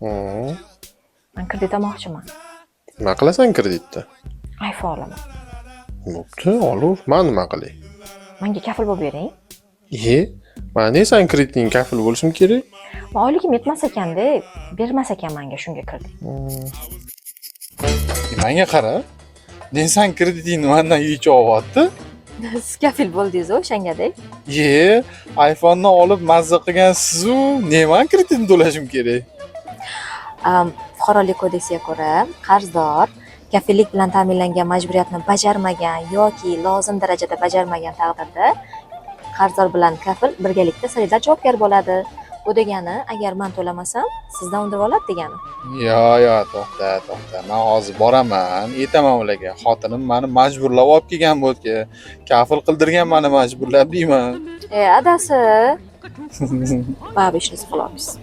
Hmm. man kredit olmoqchiman nima qilasan kreditda iphone olaman bo'pti olaver man nima qilay manga kafil bo'lib bering e man ne san kafil bo'lishim kerak man oyligim yetmas ekanda bermas ekan manga shunga kredit. Manga qara nesan kreditingni mandan yechib olyapti siz kafil bo'ldingiz o'shangadek ye iphoneni olib mazza qilgan sizu neman kreditni to'lashim kerak fuqarolik kodeksiga ko'ra qarzdor kafillik bilan ta'minlangan majburiyatni bajarmagan yoki lozim darajada bajarmagan taqdirda qarzdor bilan kafil birgalikda solidar javobgar bo'ladi. Bu degani agar man to'lamasam sizdan undirib oladi degani. Yo yo to'xta to'xta. Man hozir boraman. Aytaman ularga. Xotinim mani majburlab olib kelgan bu yerga kafil qildirgan mani majburlab deyman. E adasi. Baribir ishni qilolmaysiz